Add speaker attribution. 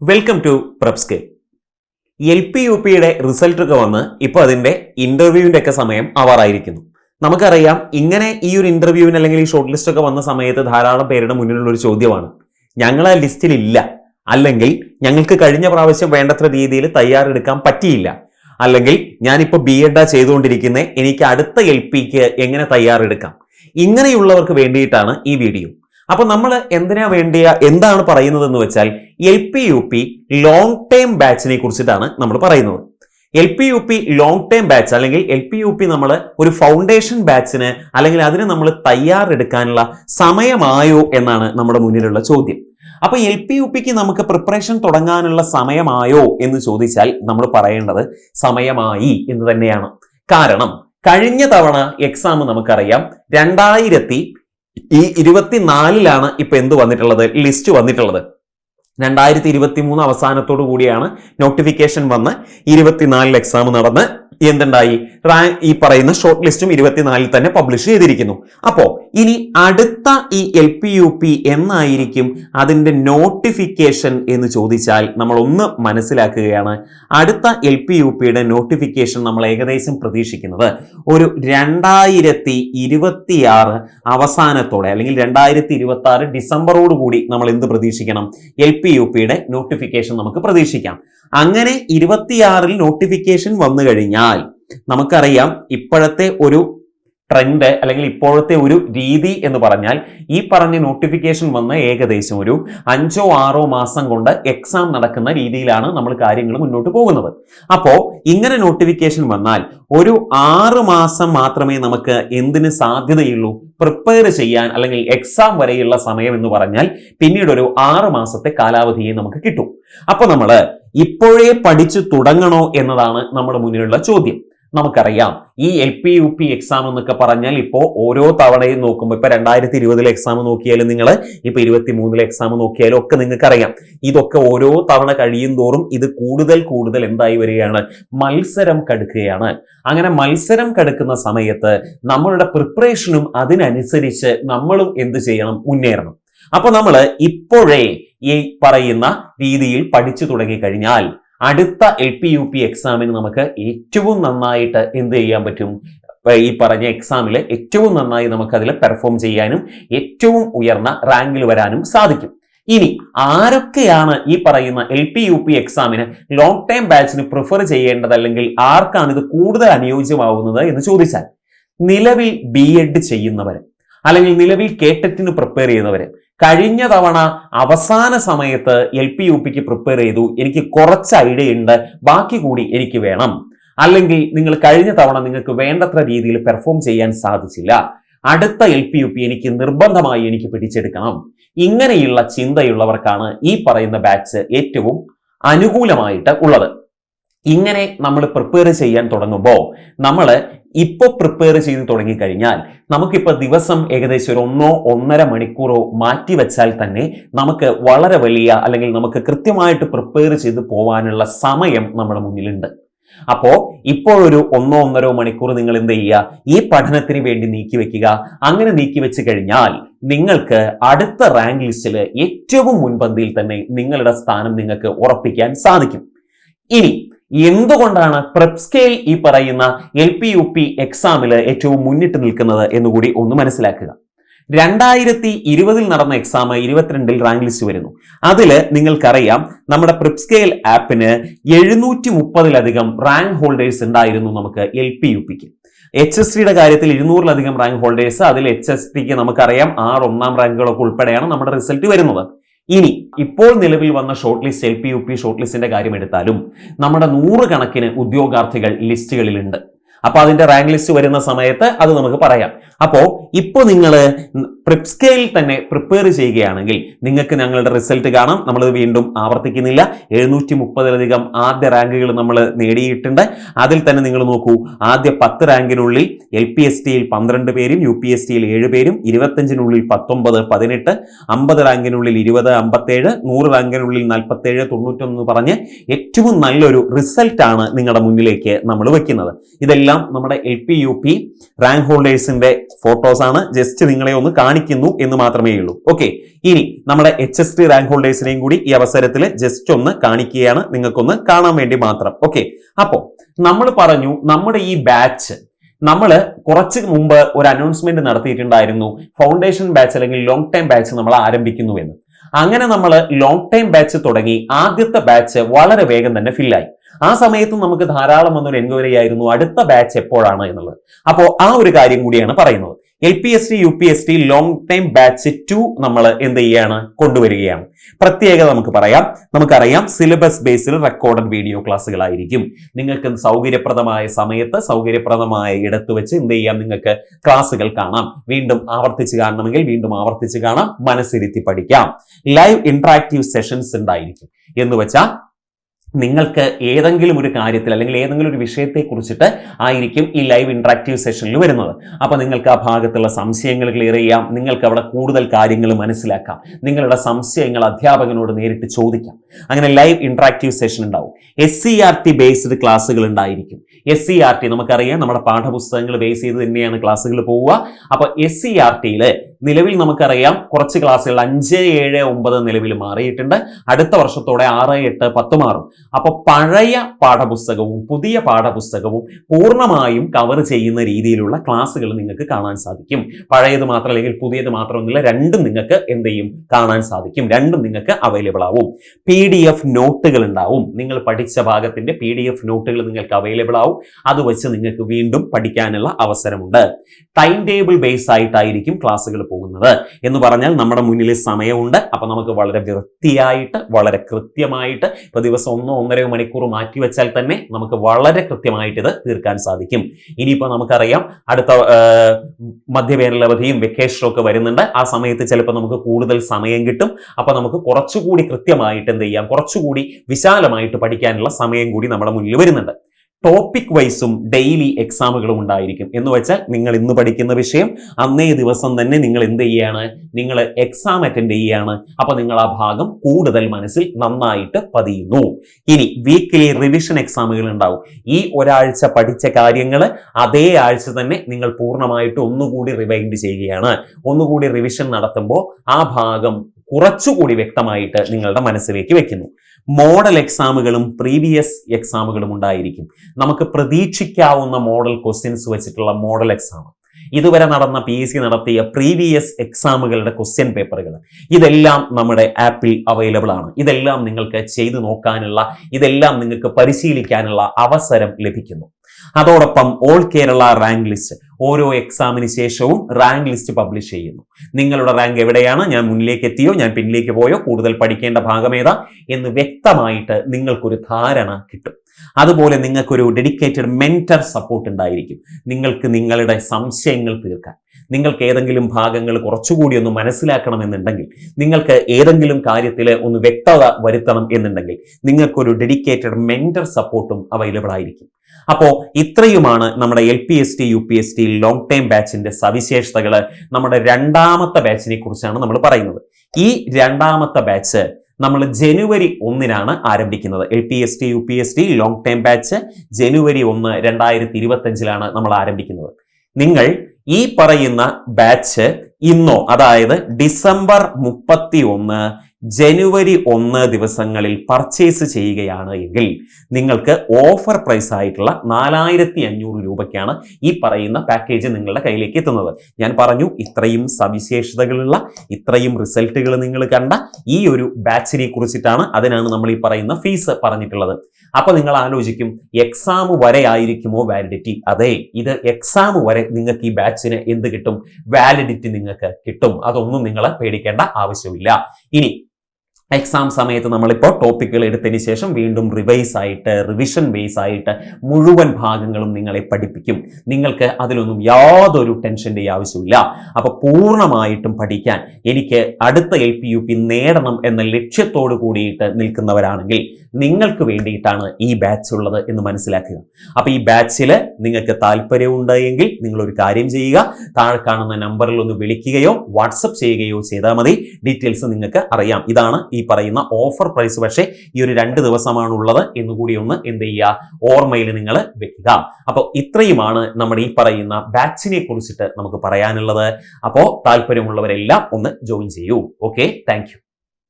Speaker 1: Welcome to പ്രപ്സ്കെ L P U പിയുടെ റിസൾട്ടൊക്കെ വന്ന് ഇപ്പോൾ അതിന്റെ ഇന്റർവ്യൂവിന്റെ ഒക്കെ സമയം ആവാറായിരിക്കുന്നു നമുക്കറിയാം ഇങ്ങനെ ഈ ഒരു ഇന്റർവ്യൂവിന് അല്ലെങ്കിൽ ഈ ഷോർട്ട് ലിസ്റ്റ് ഒക്കെ വന്ന സമയത്ത് ധാരാളം പേരുടെ മുന്നിലുള്ള ഒരു ചോദ്യമാണ്. ഞങ്ങൾ ആ ലിസ്റ്റിൽ ഇല്ല. അല്ലെങ്കിൽ ഞങ്ങൾക്ക് കഴിഞ്ഞ പ്രാവശ്യം വേണ്ടത്ര രീതിയിൽ തയ്യാറെടുക്കാൻ പറ്റിയില്ല. അല്ലെങ്കിൽ ഞാനിപ്പോൾ ബി എഡാ ചെയ്തുകൊണ്ടിരിക്കുന്നത് എനിക്ക് അടുത്ത എൽ പിക്ക് എങ്ങനെ തയ്യാറെടുക്കാം? ഇങ്ങനെയുള്ളവർക്ക് വേണ്ടിയിട്ടാണ് ഈ വീഡിയോ അപ്പൊ നമ്മൾ എന്തിനാ വേണ്ടിയ എന്താണ് പറയുന്നത് എന്ന് വെച്ചാൽ L P U P long term ബാച്ചിനെ കുറിച്ചിട്ടാണ് നമ്മൾ പറയുന്നത്. L P U P long term batch അല്ലെങ്കിൽ എൽ പി യു പി നമ്മൾ ഒരു ഫൗണ്ടേഷൻ ബാച്ചിന് അല്ലെങ്കിൽ അതിന് നമ്മൾ തയ്യാറെടുക്കാനുള്ള സമയമായോ എന്നാണ് നമ്മുടെ മുന്നിലുള്ള ചോദ്യം. അപ്പോൾ എൽ പി യു പിക്ക് നമുക്ക് പ്രിപ്പറേഷൻ തുടങ്ങാനുള്ള സമയമായോ എന്ന് ചോദിച്ചാൽ നമ്മൾ പറയേണ്ടത് സമയമായി എന്ന് തന്നെയാണ്. കാരണം കഴിഞ്ഞ തവണ എക്സാം നമുക്കറിയാം രണ്ടായിരത്തി ഈ ഇരുപത്തിനാലിലാണ് ഇപ്പൊ എന്ത് വന്നിട്ടുള്ളത്? ലിസ്റ്റ് വന്നിട്ടുള്ളത്. രണ്ടായിരത്തി ഇരുപത്തി മൂന്ന് അവസാനത്തോടു കൂടിയാണ് നോട്ടിഫിക്കേഷൻ വന്ന് ഇരുപത്തിനാലിൽ എക്സാം നടന്ന് എന്തുണ്ടായി? ഈ പറയുന്ന ഷോർട്ട് ലിസ്റ്റും ഇരുപത്തിനാലിൽ തന്നെ പബ്ലിഷ് ചെയ്തിരിക്കുന്നു. അപ്പോ ഇനി അടുത്ത ഈ എൽ പി യു പി എന്നായിരിക്കും അതിന്റെ നോട്ടിഫിക്കേഷൻ എന്ന് ചോദിച്ചാൽ നമ്മൾ ഒന്ന് മനസ്സിലാക്കുകയാണ്. അടുത്ത എൽ പി യു പിയുടെ നോട്ടിഫിക്കേഷൻ നമ്മൾ ഏകദേശം പ്രതീക്ഷിക്കുന്നത് ഒരു രണ്ടായിരത്തി ഇരുപത്തിയാറ് അവസാനത്തോടെ അല്ലെങ്കിൽ രണ്ടായിരത്തി ഇരുപത്തി ആറ് ഡിസംബറോടുകൂടി നമ്മൾ എന്ത് പ്രതീക്ഷിക്കണം? എൽ യു പിയുടെ നോട്ടിഫിക്കേഷൻ നമുക്ക് പ്രതീക്ഷിക്കാം. അങ്ങനെ ഇരുപത്തിയാറിൽ നോട്ടിഫിക്കേഷൻ വന്നു കഴിഞ്ഞാൽ നമുക്കറിയാം ഇപ്പോഴത്തെ ഒരു ട്രെൻഡ് അല്ലെങ്കിൽ ഇപ്പോഴത്തെ ഒരു രീതി എന്ന് പറഞ്ഞാൽ ഈ പറഞ്ഞ നോട്ടിഫിക്കേഷൻ വന്ന് ഏകദേശം ഒരു അഞ്ചോ ആറോ മാസം കൊണ്ട് എക്സാം നടക്കുന്ന രീതിയിലാണ് നമ്മൾ കാര്യങ്ങൾ മുന്നോട്ട് പോകുന്നത്. അപ്പോൾ ഇങ്ങനെ നോട്ടിഫിക്കേഷൻ വന്നാൽ ഒരു ആറ് മാസം മാത്രമേ നമുക്ക് എന്തിന് സാധ്യതയുള്ളൂ? പ്രിപ്പയർ ചെയ്യാൻ അല്ലെങ്കിൽ എക്സാം വരെയുള്ള സമയം എന്ന് പറഞ്ഞാൽ പിന്നീട് ഒരു ആറ് മാസത്തെ കാലാവധിയെ നമുക്ക് കിട്ടും. അപ്പോൾ നമ്മൾ ഇപ്പോഴേ പഠിച്ചു തുടങ്ങണോ എന്നതാണ് നമ്മുടെ മുന്നിലുള്ള ചോദ്യം. നമുക്കറിയാം. ഈ L P U P exam എന്നൊക്കെ പറഞ്ഞാൽ ഇപ്പോൾ ഓരോ തവണയും നോക്കുമ്പോൾ ഇപ്പൊ രണ്ടായിരത്തി ഇരുപതിലെ എക്സാം നോക്കിയാലും നിങ്ങൾ ഇപ്പൊ ഇരുപത്തി മൂന്നിലെ എക്സാം നോക്കിയാലും ഒക്കെ നിങ്ങൾക്കറിയാം. ഇതൊക്കെ ഓരോ തവണ കഴിയും തോറും ഇത് കൂടുതൽ കൂടുതൽ എന്തായി വരികയാണ്? മത്സരം കടുക്കുകയാണ്. അങ്ങനെ മത്സരം കടുക്കുന്ന സമയത്ത് നമ്മളുടെ പ്രിപ്പറേഷനും അതിനനുസരിച്ച് നമ്മളും എന്ത് ചെയ്യണം? മുന്നേറണം. അപ്പോൾ നമ്മൾ ഇപ്പോഴേ ഈ പറയുന്ന രീതിയിൽ പഠിച്ചു തുടങ്ങി കഴിഞ്ഞാൽ അടുത്ത എൽ പി യു പി എക്സാമിന് നമുക്ക് ഏറ്റവും നന്നായിട്ട് എന്ത് ചെയ്യാൻ പറ്റും? ഈ പറഞ്ഞ എക്സാമിൽ ഏറ്റവും നന്നായി നമുക്ക് അതിൽ പെർഫോം ചെയ്യാനും ഏറ്റവും ഉയർന്ന റാങ്കിൽ വരാനും സാധിക്കും. ഇനി ആരൊക്കെയാണ് ഈ പറയുന്ന എൽ പി യു പി എക്സാമിന് ലോങ് ടൈം ബാച്ചിന് പ്രിഫർ ചെയ്യേണ്ടത് അല്ലെങ്കിൽ ആർക്കാണ് ഇത് കൂടുതൽ അനുയോജ്യമാവുന്നത് എന്ന് ചോദിച്ചാൽ നിലവിൽ ബി എഡ് ചെയ്യുന്നവർ അല്ലെങ്കിൽ നിലവിൽ കേട്ടറ്റിന് പ്രിപ്പയർ ചെയ്യുന്നവര് കഴിഞ്ഞ തവണ അവസാന സമയത്ത് എൽ പി യു പിക്ക് പ്രിപ്പയർ ചെയ്തു. എനിക്ക് കുറച്ച് ഐഡിയ ഉണ്ട്. ബാക്കി കൂടി എനിക്ക് വേണം. അല്ലെങ്കിൽ നിങ്ങൾ കഴിഞ്ഞ തവണ നിങ്ങൾക്ക് വേണ്ടത്ര രീതിയിൽ പെർഫോം ചെയ്യാൻ സാധിച്ചില്ല. അടുത്ത എൽ പി യു പി എനിക്ക് നിർബന്ധമായി എനിക്ക് പിടിച്ചെടുക്കണം. ഇങ്ങനെയുള്ള ചിന്തയുള്ളവർക്കാണ് ഈ പറയുന്ന ബാച്ച് ഏറ്റവും അനുകൂലമായിട്ട് ഉള്ളത്. ഇങ്ങനെ നമ്മൾ പ്രിപ്പയർ ചെയ്യാൻ തുടങ്ങുമ്പോൾ നമ്മൾ ഇപ്പോൾ പ്രിപ്പയർ ചെയ്ത് തുടങ്ങിക്കഴിഞ്ഞാൽ നമുക്കിപ്പോൾ ദിവസം ഏകദേശം ഒരു ഒന്നോ ഒന്നര മണിക്കൂറോ മാറ്റി വെച്ചാൽ തന്നെ നമുക്ക് വളരെ വലിയ അല്ലെങ്കിൽ നമുക്ക് കൃത്യമായിട്ട് പ്രിപ്പയർ ചെയ്ത് പോകാനുള്ള സമയം നമ്മുടെ മുന്നിലുണ്ട്. അപ്പോൾ ഇപ്പോൾ ഒരു ഒന്നോ ഒന്നരോ മണിക്കൂർ നിങ്ങൾ എന്ത് ചെയ്യുക? ഈ പഠനത്തിന് വേണ്ടി നീക്കി വെക്കുക. അങ്ങനെ നീക്കി വെച്ച് കഴിഞ്ഞാൽ നിങ്ങൾക്ക് അടുത്ത റാങ്ക് ലിസ്റ്റിൽ ഏറ്റവും മുൻപന്തിയിൽ തന്നെ നിങ്ങളുടെ സ്ഥാനം നിങ്ങൾക്ക് ഉറപ്പിക്കാൻ സാധിക്കും. ഇനി എന്തുകൊണ്ടാണ് പ്രെപ് സ്കെയിൽ ഈ പറയുന്ന എൽ പി യു പി എക്സാമിൽ ഏറ്റവും മുന്നിട്ട് നിൽക്കുന്നത് എന്നുകൂടി ഒന്ന് മനസ്സിലാക്കുക. രണ്ടായിരത്തി ഇരുപതിൽ നടന്ന എക്സാം ഇരുപത്തിരണ്ടിൽ റാങ്ക് ലിസ്റ്റ് വരുന്നു. അതിൽ നിങ്ങൾക്കറിയാം നമ്മുടെ പ്രിപ്സ്കെയിൽ ആപ്പിന് എഴുന്നൂറ്റി മുപ്പതിലധികം റാങ്ക് ഹോൾഡേഴ്സ് ഉണ്ടായിരുന്നു നമുക്ക് എൽ പി യു പിക്ക് എച്ച് എസ് ടിയുടെ കാര്യത്തിൽ ഇരുന്നൂറിലധികം റാങ്ക് ഹോൾഡേഴ്സ് അതിൽ എച്ച് എസ് ടിക്ക് നമുക്കറിയാം ആറ് ഒന്നാം റാങ്കുകളൊക്കെ ഉൾപ്പെടെയാണ് നമ്മുടെ റിസൾട്ട് വരുന്നത്. ഇനി ഇപ്പോൾ നിലവിൽ വന്ന short list L P U P short ലിസ്റ്റിന്റെ കാര്യം എടുത്താലും നമ്മുടെ നൂറുകണക്കിന് ഉദ്യോഗാർത്ഥികൾ ലിസ്റ്റുകളിലുണ്ട്. അപ്പൊ അതിന്റെ റാങ്ക് ലിസ്റ്റ് വരുന്ന സമയത്ത് അത് നമുക്ക് പറയാം. അപ്പോ ഇപ്പോൾ നിങ്ങൾ പ്രിപ്സ്കെയിൽ തന്നെ പ്രിപ്പയർ ചെയ്യുകയാണെങ്കിൽ നിങ്ങൾക്ക് ഞങ്ങളുടെ റിസൾട്ട് കാണാം. നമ്മൾ വീണ്ടും ആവർത്തിക്കുന്നില്ല. എഴുന്നൂറ്റി മുപ്പതിലധികം ആദ്യ റാങ്കുകൾ നമ്മൾ നേടിയിട്ടുണ്ട്. അതിൽ തന്നെ നിങ്ങൾ നോക്കൂ ആദ്യ പത്ത് റാങ്കിനുള്ളിൽ എൽ പി എസ് ടിയിൽ പന്ത്രണ്ട് പേരും യു പി എസ് ടിയിൽ ഏഴ് പേരും ഇരുപത്തഞ്ചിനുള്ളിൽ പത്തൊമ്പത് പതിനെട്ട് അമ്പത് റാങ്കിനുള്ളിൽ ഇരുപത് അമ്പത്തേഴ് നൂറ് റാങ്കിനുള്ളിൽ നാൽപ്പത്തേഴ് തൊണ്ണൂറ്റൊന്ന് പറഞ്ഞ് ഏറ്റവും നല്ലൊരു റിസൾട്ടാണ് നിങ്ങളുടെ മുന്നിലേക്ക് നമ്മൾ വെക്കുന്നത്. ഇതെല്ലാം ഇതെല്ലാം നമ്മുടെ L P U P rank ഹോൾഡേഴ്സിന്റെ photos ആണ്. ജസ്റ്റ് നിങ്ങളെ ഒന്ന് കാണിക്കുന്നു എന്ന് മാത്രമേ ഉള്ളൂ. ഓക്കെ ഇനി നമ്മുടെ എച്ച് എസ് ടി റാങ്ക് ഹോൾഡേഴ്സിനെയും കൂടി ഈ അവസരത്തിൽ ജസ്റ്റ് ഒന്ന് കാണിക്കുകയാണ് നിങ്ങൾക്കൊന്ന് കാണാൻ വേണ്ടി മാത്രം. ഓക്കെ അപ്പോ നമ്മൾ പറഞ്ഞു നമ്മുടെ ഈ ബാച്ച് നമ്മൾ കുറച്ച് മുമ്പ് ഒരു അനൗൺസ്മെന്റ് നടത്തിയിട്ടുണ്ടായിരുന്നു. ഫൗണ്ടേഷൻ ബാച്ച് അല്ലെങ്കിൽ ലോങ് ടൈം ബാച്ച് നമ്മൾ ആരംഭിക്കുന്നു എന്ന്. അങ്ങനെ നമ്മൾ ലോങ് ടൈം ബാച്ച് തുടങ്ങി. ആദ്യത്തെ ബാച്ച് വളരെ വേഗം തന്നെ ഫില്ലായി ആ സമയത്തും നമുക്ക് ധാരാളം വന്നൊരു എൻക്വയറി ആയിരുന്നു അടുത്ത ബാച്ച് എപ്പോഴാണ് എന്നുള്ളത്. അപ്പോൾ ആ ഒരു കാര്യം കൂടിയാണ് പറയുന്നത്. L P S T U P S T long time batch two നമ്മൾ എന്ത് ചെയ്യാണ്? കൊണ്ടുവരികയാണ്. പ്രത്യേകത നമുക്ക് പറയാം. നമുക്കറിയാം സിലബസ് ബേസിൽ റെക്കോർഡഡ് വീഡിയോ ക്ലാസ്സുകളായിരിക്കും നിങ്ങൾക്ക് സൗകര്യപ്രദമായ സമയത്ത് സൗകര്യപ്രദമായ ഇടത്ത് വെച്ച് എന്ത് ചെയ്യാം? നിങ്ങൾക്ക് ക്ലാസ്സുകൾ കാണാം. വീണ്ടും ആവർത്തിച്ച് കാണണമെങ്കിൽ വീണ്ടും ആവർത്തിച്ച് കാണാം. മനസ്സിരുത്തി പഠിക്കാം. ലൈവ് ഇന്ററാക്റ്റീവ് സെഷൻസ് ഉണ്ടായിരിക്കും. എന്ന് വെച്ചാൽ നിങ്ങൾക്ക് ഏതെങ്കിലും ഒരു കാര്യത്തിൽ അല്ലെങ്കിൽ ഏതെങ്കിലും ഒരു വിഷയത്തെ കുറിച്ചിട്ട് ആയിരിക്കും ഈ ലൈവ് ഇൻട്രാക്റ്റീവ് സെഷനിൽ വരുന്നത്. അപ്പോൾ നിങ്ങൾക്ക് ആ ഭാഗത്തുള്ള സംശയങ്ങൾ ക്ലിയർ ചെയ്യാം. നിങ്ങൾക്ക് അവിടെ കൂടുതൽ കാര്യങ്ങൾ മനസ്സിലാക്കാം. നിങ്ങളുടെ സംശയങ്ങൾ അധ്യാപകനോട് നേരിട്ട് ചോദിക്കാം. അങ്ങനെ ലൈവ് ഇൻട്രാക്റ്റീവ് സെഷൻ ഉണ്ടാവും. S C R T based ക്ലാസ്സുകൾ ഉണ്ടായിരിക്കും. എസ് സി ആർ ടി നമുക്കറിയാം നമ്മുടെ പാഠപുസ്തകങ്ങൾ ബേസ് ചെയ്ത് തന്നെയാണ് ക്ലാസ്സുകൾ പോവുക. അപ്പോൾ എസ് സി ആർ ടിയിൽ നിലവിൽ നമുക്കറിയാം കുറച്ച് ക്ലാസ്സുകൾ അഞ്ച് ഏഴ് ഒമ്പത് നിലവിൽ മാറിയിട്ടുണ്ട്. അടുത്ത വർഷത്തോടെ ആറ് എട്ട് പത്ത് മാറും. അപ്പോൾ പഴയ പാഠപുസ്തകവും പുതിയ പാഠപുസ്തകവും പൂർണമായും കവർ ചെയ്യുന്ന രീതിയിലുള്ള ക്ലാസ്സുകൾ നിങ്ങൾക്ക് കാണാൻ സാധിക്കും. പഴയത് മാത്രം അല്ലെങ്കിൽ പുതിയത് മാത്രമൊന്നുമില്ല രണ്ടും നിങ്ങൾക്ക് എന്ത് ചെയ്യും? കാണാൻ സാധിക്കും. രണ്ടും നിങ്ങൾക്ക് അവൈലബിൾ ആവും. പി ഡി എഫ് നോട്ടുകൾ ഉണ്ടാവും. നിങ്ങൾ പഠിച്ച ഭാഗത്തിന്റെ പി ഡി എഫ് നോട്ടുകൾ നിങ്ങൾക്ക് അവൈലബിൾ ആവും. അത് വെച്ച് നിങ്ങൾക്ക് വീണ്ടും പഠിക്കാനുള്ള അവസരമുണ്ട്. ടൈം ടേബിൾ ബേസ് ആയിട്ടായിരിക്കും ക്ലാസ്സുകൾ പോകുന്നത് എന്ന് പറഞ്ഞാൽ നമ്മുടെ മുന്നിൽ സമയമുണ്ട്. അപ്പൊ നമുക്ക് വളരെ വൃത്തിയായിട്ട് വളരെ കൃത്യമായിട്ട് ഇപ്പൊ ദിവസം ഒന്നോ ഒന്നരയോ മണിക്കൂർ മാറ്റി വെച്ചാൽ തന്നെ നമുക്ക് വളരെ കൃത്യമായിട്ട് ഇത് തീർക്കാൻ സാധിക്കും. ഇനിയിപ്പോൾ നമുക്കറിയാം അടുത്ത മധ്യവേനലവധിയും വെക്കേഷനും ഒക്കെ വരുന്നുണ്ട്. ആ സമയത്ത് ചിലപ്പോൾ നമുക്ക് കൂടുതൽ സമയം കിട്ടും. അപ്പൊ നമുക്ക് കുറച്ചുകൂടി കൃത്യമായിട്ട് എന്ത് ചെയ്യാം കുറച്ചുകൂടി വിശാലമായിട്ട് പഠിക്കാനുള്ള സമയം കൂടി നമ്മുടെ മുന്നിൽ വരുന്നുണ്ട്. ടോപ്പിക് വൈസും ഡെയിലി എക്സാമുകളും ഉണ്ടായിരിക്കും. എന്ന് വെച്ചാൽ നിങ്ങൾ ഇന്ന് പഠിക്കുന്ന വിഷയം അന്നേ ദിവസം തന്നെ നിങ്ങൾ എന്ത് ചെയ്യാണ്? നിങ്ങൾ എക്സാം അറ്റൻഡ് ചെയ്യുകയാണ് അപ്പൊ നിങ്ങൾ ആ ഭാഗം കൂടുതൽ മനസ്സിൽ നന്നായിട്ട് പതിയുന്നു. ഇനി വീക്കിലി റിവിഷൻ എക്സാമുകൾ ഉണ്ടാവും. ഈ ഒരാഴ്ച പഠിച്ച കാര്യങ്ങൾ അതേ ആഴ്ച തന്നെ നിങ്ങൾ പൂർണമായിട്ട് ഒന്നുകൂടി റിവൈൻഡ് ചെയ്യുകയാണ്. ഒന്നുകൂടി റിവിഷൻ നടത്തുമ്പോൾ ആ ഭാഗം കുറച്ചുകൂടി വ്യക്തമായിട്ട് നിങ്ങളുടെ മനസ്സിലേക്ക് വെക്കുന്നു. മോഡൽ എക്സാമുകളും പ്രീവിയസ് എക്സാമുകളും ഉണ്ടായിരിക്കും. നമുക്ക് പ്രതീക്ഷിക്കാവുന്ന മോഡൽ ക്വസ്റ്റ്യൻസ് വെച്ചിട്ടുള്ള മോഡൽ എക്സാം. ഇതുവരെ നടന്ന പി എസ് സി നടത്തിയ പ്രീവിയസ് എക്സാമുകളുടെ ക്വസ്റ്റ്യൻ പേപ്പറുകൾ. ഇതെല്ലാം നമ്മുടെ ആപ്പിൽ അവൈലബിൾ ആണ്. ഇതെല്ലാം നിങ്ങൾക്ക് ചെയ്തു നോക്കാനുള്ള ഇതെല്ലാം നിങ്ങൾക്ക് പരിശീലിക്കാനുള്ള അവസരം ലഭിക്കുന്നു. അതോടൊപ്പം ഓൾ കേരള റാങ്ക് ലിസ്റ്റ് ഓരോ എക്സാമിന് ശേഷവും റാങ്ക് ലിസ്റ്റ് പബ്ലിഷ് ചെയ്യുന്നു. നിങ്ങളുടെ റാങ്ക് എവിടെയാണ്? ഞാൻ മുന്നിലേക്ക് എത്തിയോ ഞാൻ പിന്നിലേക്ക് പോയോ? കൂടുതൽ പഠിക്കേണ്ട ഭാഗമേതാ എന്ന് വ്യക്തമായിട്ട് നിങ്ങൾക്കൊരു ധാരണ കിട്ടും. അതുപോലെ നിങ്ങൾക്കൊരു ഡെഡിക്കേറ്റഡ് മെന്റർ സപ്പോർട്ട് ഉണ്ടായിരിക്കും. നിങ്ങൾക്ക് നിങ്ങളുടെ സംശയങ്ങൾ തീർക്കാൻ. നിങ്ങൾക്ക് ഏതെങ്കിലും ഭാഗങ്ങൾ കുറച്ചുകൂടി ഒന്ന് മനസ്സിലാക്കണമെന്നുണ്ടെങ്കിൽ നിങ്ങൾക്ക് ഏതെങ്കിലും കാര്യത്തിൽ ഒന്ന് വ്യക്തത വരുത്തണം എന്നുണ്ടെങ്കിൽ നിങ്ങൾക്കൊരു ഡെഡിക്കേറ്റഡ് മെന്റർ സപ്പോർട്ടും അവൈലബിൾ ആയിരിക്കും. അപ്പോൾ ഇത്രയുമാണ് നമ്മുടെ L P S T U P S T long time ബാച്ചിന്റെ സവിശേഷതകൾ നമ്മുടെ രണ്ടാമത്തെ ബാച്ചിനെ കുറിച്ചാണ് നമ്മൾ പറയുന്നത്. ഈ രണ്ടാമത്തെ ബാച്ച് നമ്മൾ ജനുവരി ഒന്നിനാണ് ആരംഭിക്കുന്നത്. L P S T U P S T long time batch ജനുവരി ഒന്ന് രണ്ടായിരത്തി ഇരുപത്തഞ്ചിലാണ് നമ്മൾ ആരംഭിക്കുന്നത്. നിങ്ങൾ ഈ പറയുന്ന ബാച്ച് ഇന്നോ അതായത് ഡിസംബർ മുപ്പത്തി ഒന്ന് ജനുവരി ഒന്ന് ദിവസങ്ങളിൽ പർച്ചേസ് ചെയ്യുകയാണ് എങ്കിൽ നിങ്ങൾക്ക് ഓഫർ പ്രൈസ് ആയിട്ടുള്ള നാലായിരത്തി അഞ്ഞൂറ് രൂപയ്ക്കാണ് ഈ പറയുന്ന പാക്കേജ് നിങ്ങളുടെ കയ്യിലേക്ക് എത്തുന്നത്. ഞാൻ പറഞ്ഞു ഇത്രയും സവിശേഷതകളുള്ള ഇത്രയും റിസൾട്ടുകൾ നിങ്ങൾ കണ്ട ഈ ഒരു ബാച്ചിനെ കുറിച്ചിട്ടാണ് അതിനാണ് നമ്മൾ ഈ പറയുന്ന ഫീസ് പറഞ്ഞിട്ടുള്ളത്. അപ്പോൾ നിങ്ങൾ ആലോചിക്കും എക്സാം വരെ ആയിരിക്കുമോ വാലിഡിറ്റി അതെ ഇത് എക്സാം വരെ നിങ്ങൾക്ക് ഈ ബാച്ചിന് എന്ത് കിട്ടും? വാലിഡിറ്റി നിങ്ങൾക്ക് കിട്ടും. അതൊന്നും നിങ്ങൾ പേടിക്കേണ്ട ആവശ്യമില്ല. ഇനി എക്സാം സമയത്ത് നമ്മളിപ്പോൾ ടോപ്പിക്കുകൾ എടുത്തതിന് ശേഷം വീണ്ടും റിവൈസ് ആയിട്ട് റിവിഷൻ ബേസ് ആയിട്ട് മുഴുവൻ ഭാഗങ്ങളും നിങ്ങളെ പഠിപ്പിക്കും. നിങ്ങൾക്ക് അതിലൊന്നും യാതൊരു ടെൻഷന്റെ ആവശ്യമില്ല അപ്പോൾ പൂർണമായിട്ടും പഠിക്കാൻ എനിക്ക് അടുത്ത എൽ പി യു പി നേടണം എന്ന ലക്ഷ്യത്തോടു കൂടിയിട്ട് നിൽക്കുന്നവരാണെങ്കിൽ നിങ്ങൾക്ക് വേണ്ടിയിട്ടാണ് ഈ ബാച്ച് ഉള്ളത് എന്ന് മനസ്സിലാക്കുക. അപ്പോൾ ഈ ബാച്ചിൽ നിങ്ങൾക്ക് താല്പര്യമുണ്ട് എങ്കിൽ നിങ്ങളൊരു കാര്യം ചെയ്യുക. താഴെ കാണുന്ന നമ്പറിൽ ഒന്ന് വിളിക്കുകയോ വാട്സപ്പ് ചെയ്യുകയോ ചെയ്താൽ മതി. ഡീറ്റെയിൽസ് നിങ്ങൾക്ക് അറിയാം. ഇതാണ് ഈ പറയുന്ന ഓഫർ പ്രൈസ് പക്ഷേ ഈ ഒരു രണ്ട് ദിവസമാണ് ഉള്ളത് എന്ന് കൂടി ഒന്ന് എന്ത് ചെയ്യുക? ഓർമ്മയിൽ നിങ്ങൾ വെക്കുക. അപ്പോൾ ഇത്രയുമാണ് നമ്മുടെ ഈ പറയുന്ന ബാച്ചിനെ കുറിച്ചിട്ട് നമുക്ക് പറയാനുള്ളത്. അപ്പോൾ താല്പര്യമുള്ളവരെല്ലാം ഒന്ന് ജോയിൻ ചെയ്യൂ. Okay thank